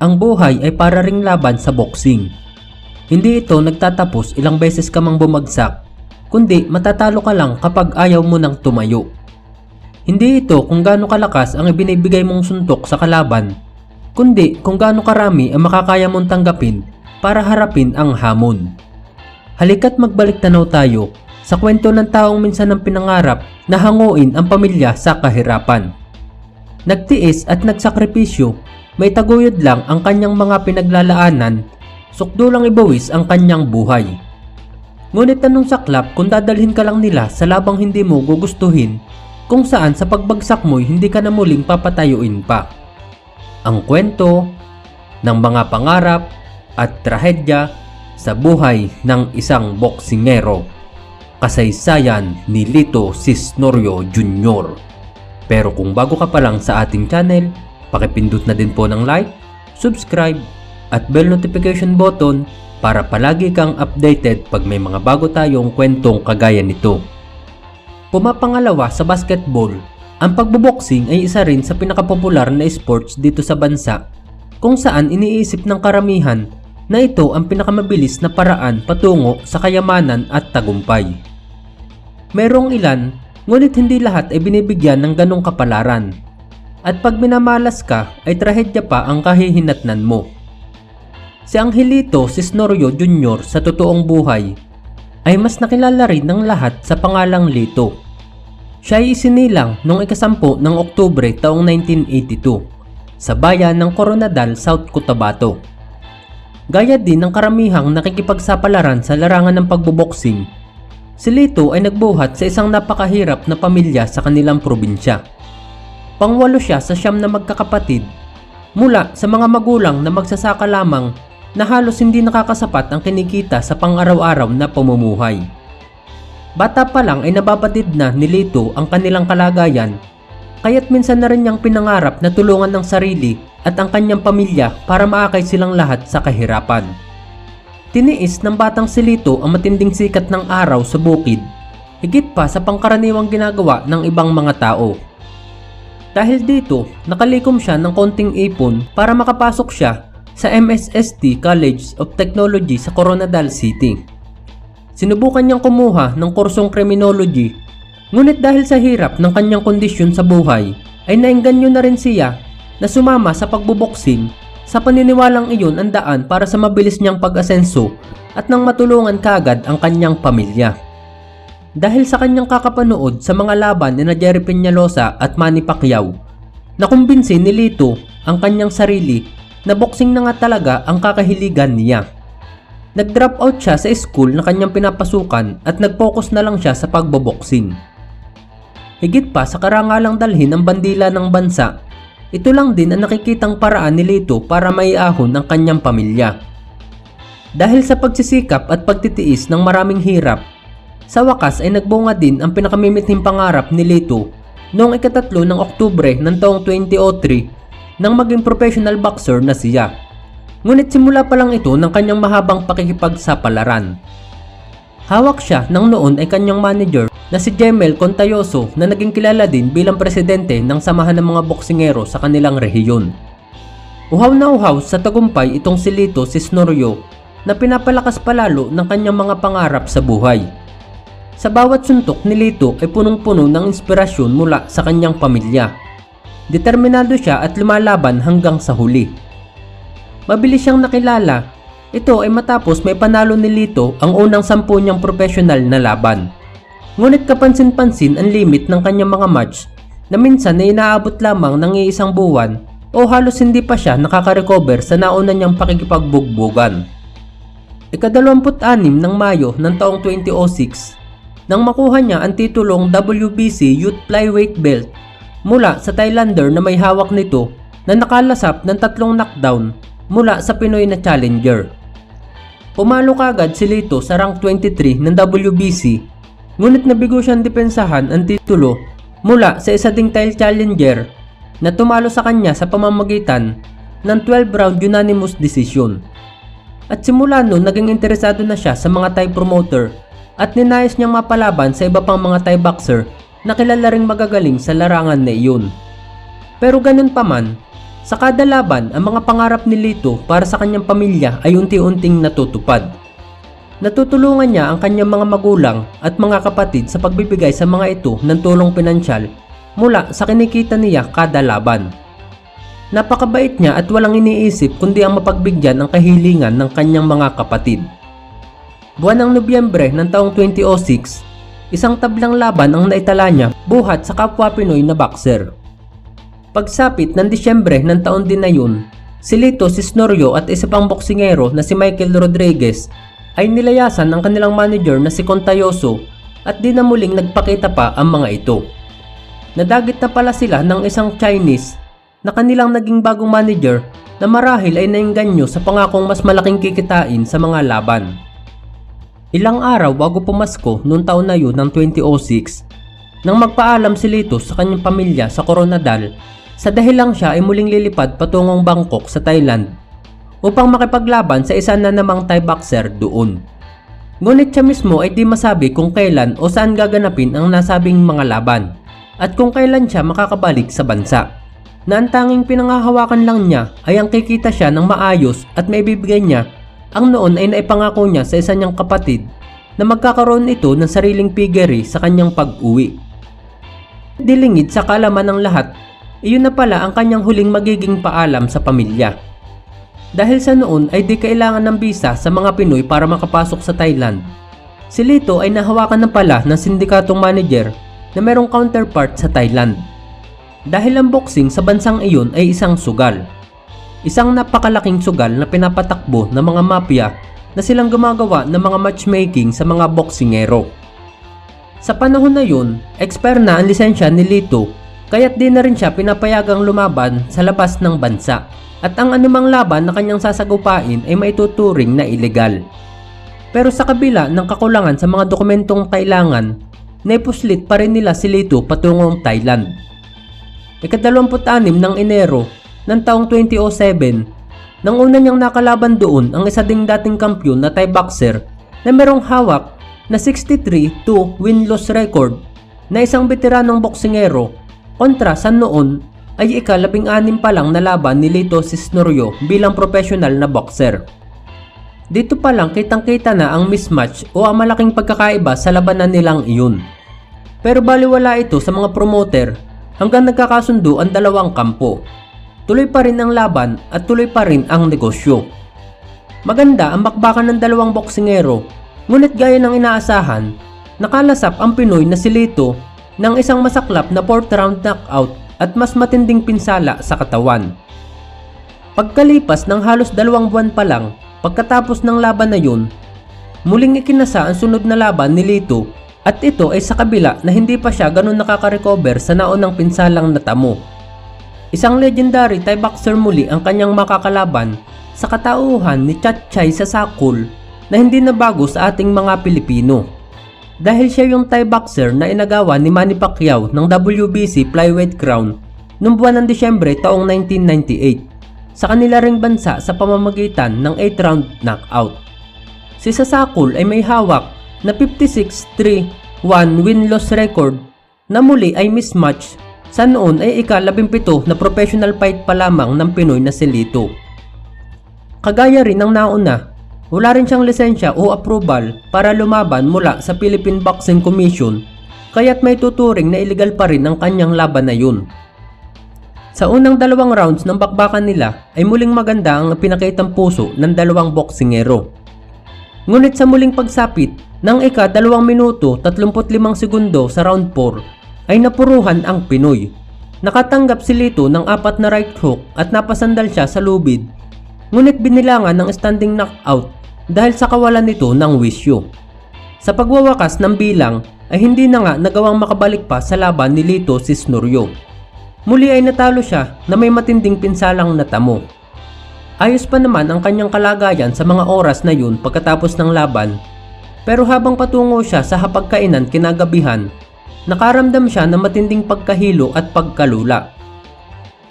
ang buhay ay para ring laban sa boxing. Hindi ito nagtatapos ilang beses ka mang bumagsak, kundi matatalo ka lang kapag ayaw mo nang tumayo. Hindi ito kung gaano kalakas ang ibinibigay mong suntok sa kalaban, kundi kung gaano karami ang makakaya mong tanggapin para harapin ang hamon. Halika't magbalik tanaw tayo sa kwento ng taong minsan ng pinangarap na hanguin ang pamilya sa kahirapan. Nagtiis at nagsakripisyo, may taguyod lang ang kanyang mga pinaglalaanan, sukdulang ibawis ang kanyang buhay. Ngunit tanong saklap kung dadalhin ka lang nila sa labang hindi mo gugustuhin kung saan sa pagbagsak mo'y hindi ka na muling papatayuin pa. Ang kwento ng mga pangarap at trahedya sa buhay ng isang boksingero. Kasaysayan ni Lito Cisnorio Jr. Pero kung bago ka pa lang sa ating channel, pakipindot na din po ng like, subscribe, at bell notification button para palagi kang updated pag may mga bago tayong kwentong kagaya nito. Pumapangalawa sa basketball, ang pagboboxing ay isa rin sa pinakapopular na sports dito sa bansa kung saan iniisip ng karamihan na ito ang pinakamabilis na paraan patungo sa kayamanan at tagumpay. Merong ilan, ngunit hindi lahat ay binibigyan ng ganong kapalaran. At pag minamalas ka, ay trahedya pa ang kahihinatnan mo. Si Angelito Cisnorio Jr. sa totoong buhay ay mas nakilala rin ng lahat sa pangalang Lito. Siya ay isinilang noong ikasampu ng Oktubre taong 1982 sa bayan ng Coronadal, South Cotabato. Gaya din ng karamihang nakikipagsapalaran sa larangan ng pagboboksing, si Lito ay nagbuhat sa isang napakahirap na pamilya sa kanilang probinsya. Pangwalo siya sa siyam na magkakapatid mula sa mga magulang na magsasaka lamang na halos hindi nakakasapat ang kinikita sa pang-araw-araw na pamumuhay. Bata pa lang ay nababatid na ni Lito ang kanilang kalagayan kaya't minsan na rin niyang pinangarap na tulungan ng sarili at ang kanyang pamilya para maakay silang lahat sa kahirapan. Tiniis ng batang si Lito ang matinding sikat ng araw sa bukid, higit pa sa pangkaraniwang ginagawa ng ibang mga tao. Dahil dito, nakalikom siya ng konting ipon para makapasok siya sa MSST College of Technology sa Coronadal City. Sinubukan niyang kumuha ng kursong criminology, ngunit dahil sa hirap ng kanyang kondisyon sa buhay, ay naengganyo na rin siya na sumama sa pagbuboksing sa paniniwalang iyon ang daan para sa mabilis niyang pag-asenso at nang matulungan kagad ang kanyang pamilya. Dahil sa kanyang kakapanood sa mga laban ni Jerry Peñalosa at Manny Pacquiao, nakumbinsi ni Lito ang kanyang sarili na boxing na nga talaga ang kakahiligan niya. Nag-drop out siya sa school na kanyang pinapasukan at nag-focus na lang siya sa pagboboxing. Higit pa sa karangalang dalhin ng bandila ng bansa, ito lang din ang nakikitang paraan ni Lito para maiahon ang kanyang pamilya. Dahil sa pagsisikap at pagtitiis ng maraming hirap, sa wakas ay nagbunga din ang pinakamimithing pangarap ni Lito noong ikatatlo ng Oktubre ng taong 2003 nang maging professional boxer na siya. Ngunit simula pa lang ito ng kanyang mahabang pakikipagsapalaran. Hawak siya ng noon ay kanyang manager na si Jemel Contayoso na naging kilala din bilang presidente ng samahan ng mga boksingero sa kanilang rehiyon. Uhaw na uhaw sa tagumpay itong si Lito Cisnorio na pinapalakas palalo ng kanyang mga pangarap sa buhay. Sa bawat suntok ni Lito ay punong-puno ng inspirasyon mula sa kanyang pamilya. Determinado siya at lumalaban hanggang sa huli. Mabilis siyang nakilala. Ito ay matapos may panalo ni Lito ang unang sampu niyang profesional na laban. Ngunit kapansin-pansin ang limit ng kanyang mga match na minsan ay inaabot lamang ng iisang buwan o halos hindi pa siya nakaka-recover sa nauna niyang pakikipagbugbugan. Ikadalawamput-anim ng Mayo ng taong 2006 nang makuha niya ang titulong WBC Youth Flyweight Belt mula sa Thailander na may hawak nito na nakalasap ng tatlong knockdown mula sa Pinoy na challenger. Pumalo kagad si Lito sa rank 23 ng WBC ngunit nabigo siyang depensahan ang titulo mula sa isa ding Thai challenger na tumalo sa kanya sa pamamagitan ng 12 round unanimous decision. At simula noon naging interesado na siya sa mga Thai promoter at ninayos niyang mapalaban sa iba pang mga Thai boxer na kilala ring magagaling sa larangan na iyon. Pero ganun pa man, Sa kada laban, ang mga pangarap ni Lito para sa kanyang pamilya ay unti-unting natutupad. Natutulungan niya ang kanyang mga magulang at mga kapatid sa pagbibigay sa mga ito ng tulong pinansyal mula sa kinikita niya kada laban. Napakabait niya at walang iniisip kundi ang mapagbigyan ang kahilingan ng kanyang mga kapatid. Buwan ng Nobyembre ng taong 2006, isang tablang laban ang naitala niya buhat sa kapwa Pinoy na boxer. Pagsapit ng Disyembre ng taon din na yun, si Lito Cisnorio at isa pang boksingero na si Michael Rodriguez ay nilayasan ng kanilang manager na si Contayoso at di na muling nagpakita pa ang mga ito. Nadagit na pala sila ng isang Chinese na kanilang naging bagong manager na marahil ay nainganyo sa pangakong mas malaking kikitain sa mga laban. Ilang araw bago pumasko noong taon na yun ng 2006, nang magpaalam si Lito sa kanyang pamilya sa Coronadal sa dahilang siya ay muling lilipad patungong Bangkok sa Thailand upang makipaglaban sa isa na namang Thai boxer doon. Ngunit siya mismo ay di masabi kung kailan o saan gaganapin ang nasabing mga laban at kung kailan siya makakabalik sa bansa. Na ang tanging pinangahawakan lang niya ay ang kikita siya ng maayos at may bibigay niya ang noon ay naipangako niya sa isa niyang kapatid na magkakaroon ito ng sariling piggery sa kanyang pag-uwi. Dilingid sa kalaman ng lahat, iyon na pala ang kanyang huling magiging paalam sa pamilya. Dahil sa noon ay di kailangan ng bisa sa mga Pinoy para makapasok sa Thailand. Si Lito ay nahawakan na pala ng sindikatong manager na merong counterpart sa Thailand. Dahil ang boxing sa bansang iyon ay isang sugal. Isang napakalaking sugal na pinapatakbo ng mga mafia na silang gumagawa ng mga matchmaking sa mga boksingero. Sa panahon na yun, expire na ang lisensya ni Lito kaya't di na rin siya pinapayagang lumaban sa labas ng bansa at ang anumang laban na kanyang sasagupain ay maituturing na ilegal. Pero sa kabila ng kakulangan sa mga dokumentong kailangan, naipuslit pa rin nila si Lito patungong Thailand. Ikadalawamput-anim ng Enero ng taong 2007, nang una niyang nakalaban doon ang isa ding dating kampyon na Thai boxer na merong hawak na 63 to win-loss record na isang veteranong boksingero kontra sa noon ay ikalabing anim pa lang na laban ni Lito Cisnorio bilang professional na boxer. Dito pa lang kitang kita na ang mismatch o ang malaking pagkakaiba sa labanan nilang iyon. Pero baliwala ito sa mga promoter hanggang nagkakasundo ang dalawang kampo. Tuloy pa rin ang laban at tuloy pa rin ang negosyo. Maganda ang bakbakan ng dalawang boksingero ngunit gaya ng inaasahan, nakalasap ang Pinoy na si Lito ng isang masaklap na 4th round knockout at mas matinding pinsala sa katawan. Pagkalipas ng halos dalawang buwan pa lang pagkatapos ng laban na yun, muling ikinasa ang sunod na laban ni Lito at ito ay sa kabila na hindi pa siya ganun nakaka-recover sa naunang pinsalang natamo. Isang legendary Thai boxer muli ang kanyang makakalaban sa katauhan ni Chatchay sa Sakul na hindi na bago sa ating mga Pilipino. Dahil siya yung Thai boxer na inagawa ni Manny Pacquiao ng WBC Flyweight Crown noong buwan ng Disyembre taong 1998 sa kanila ring bansa sa pamamagitan ng 8 round knockout. Si Sasakul ay may hawak na 56-3-1 win-loss record na muli ay mismatch sa noon ay ika-17 na professional fight pa lamang ng Pinoy na si Lito. Kagaya rin ng nauna, wala rin siyang lisensya o approval para lumaban mula sa Philippine Boxing Commission kaya't may tuturing na illegal pa rin ang kanyang laban na yun. Sa unang dalawang rounds ng bakbakan nila ay muling maganda ang pinakitang puso ng dalawang boksingero. Ngunit sa muling pagsapit ng ika 2 minuto 35 segundo sa round 4 ay napuruhan ang Pinoy. Nakatanggap si Lito ng apat na right hook at napasandal siya sa lubid. Ngunit binilangan ng standing knockout dahil sa kawalan nito ng wisyo. Sa pagwawakas ng bilang ay hindi na nga nagawang makabalik pa sa laban ni Lito Cisnorio. Muli ay natalo siya na may matinding pinsalang natamo. Ayos pa naman ang kanyang kalagayan sa mga oras na yun pagkatapos ng laban. Pero habang patungo siya sa hapagkainan kinagabihan nakaramdam siya ng matinding pagkahilo at pagkalula.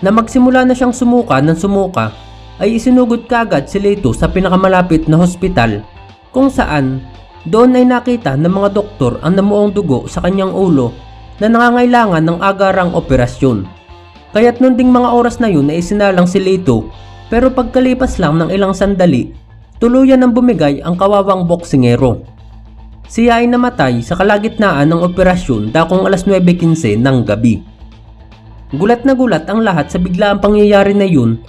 Na magsimula na siyang sumuka ng sumuka ay isinugod kagad si Leto sa pinakamalapit na hospital kung saan doon ay nakita ng mga doktor ang namuong dugo sa kanyang ulo na nangangailangan ng agarang operasyon. Kaya't nun ding mga oras na yun na isinalang si Lito pero pagkalipas lang ng ilang sandali, tuluyan ng bumigay ang kawawang boksingero. Siya ay namatay sa kalagitnaan ng operasyon dakong alas 9.15 ng gabi. Gulat na gulat ang lahat sa biglaang pangyayari na yun,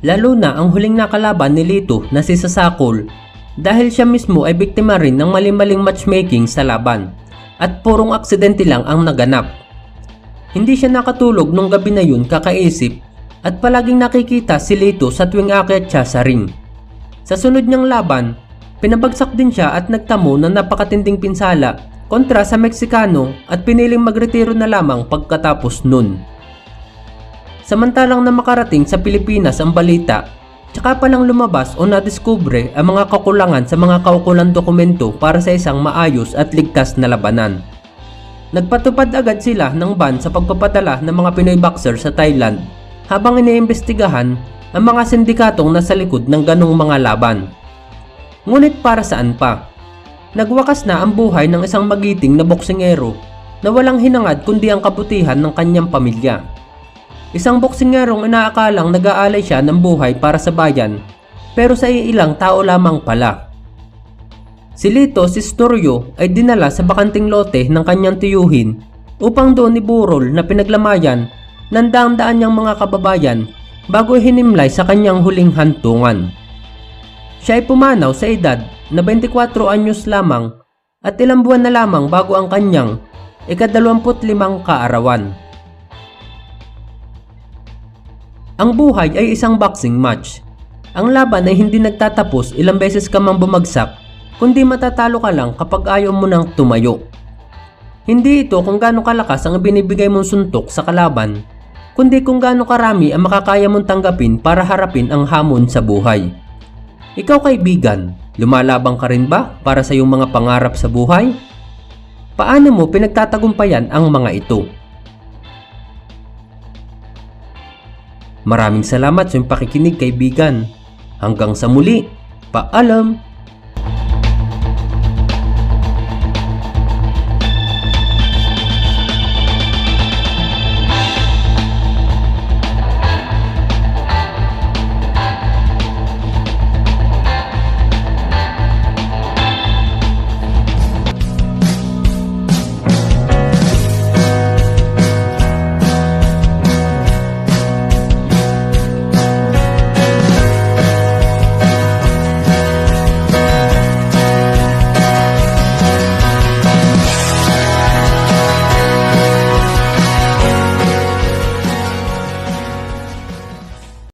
lalo na ang huling nakalaban ni Lito na si Sasakol dahil siya mismo ay biktima rin ng mali-maling matchmaking sa laban at purong aksidente lang ang naganap. Hindi siya nakatulog nung gabi na yun kakaisip at palaging nakikita si Lito sa tuwing aakyat siya sa ring. Sa sunod niyang laban, pinabagsak din siya at nagtamo ng napakatinding pinsala kontra sa Meksikano at piniling magretiro na lamang pagkatapos nun. Samantalang na makarating sa Pilipinas ang balita, tsaka pa lang lumabas o nadiskubre ang mga kakulangan sa mga kaukulang dokumento para sa isang maayos at ligtas na labanan. Nagpatupad agad sila ng ban sa pagpapadala ng mga Pinoy boxer sa Thailand habang iniimbestigahan ang mga sindikatong nasa likod ng ganong mga laban. Ngunit para saan pa? Nagwakas na ang buhay ng isang magiting na boksingero na walang hinangad kundi ang kabutihan ng kanyang pamilya. Isang boksingerong inaakalang nag-aalay siya ng buhay para sa bayan pero sa iilang tao lamang pala. Si Lito Sistorio ay dinala sa bakanting lote ng kanyang tiyuhin upang doon iburol na pinaglamayan ng daang-daan niyang mga kababayan bago hinimlay sa kanyang huling hantungan. Siya ay pumanaw sa edad na 24 anyos lamang at ilang buwan na lamang bago ang kanyang ikadalawamputlimang kaarawan. Ang buhay ay isang boxing match. Ang laban ay hindi nagtatapos ilang beses ka mang bumagsak, kundi matatalo ka lang kapag ayaw mo nang tumayo. Hindi ito kung gaano kalakas ang binibigay mong suntok sa kalaban, kundi kung gaano karami ang makakaya mong tanggapin para harapin ang hamon sa buhay. Ikaw kaibigan, lumalabang ka rin ba para sa iyong mga pangarap sa buhay? Paano mo pinagtatagumpayan ang mga ito? Maraming salamat sa iyong pakikinig kaibigan. Hanggang sa muli, paalam!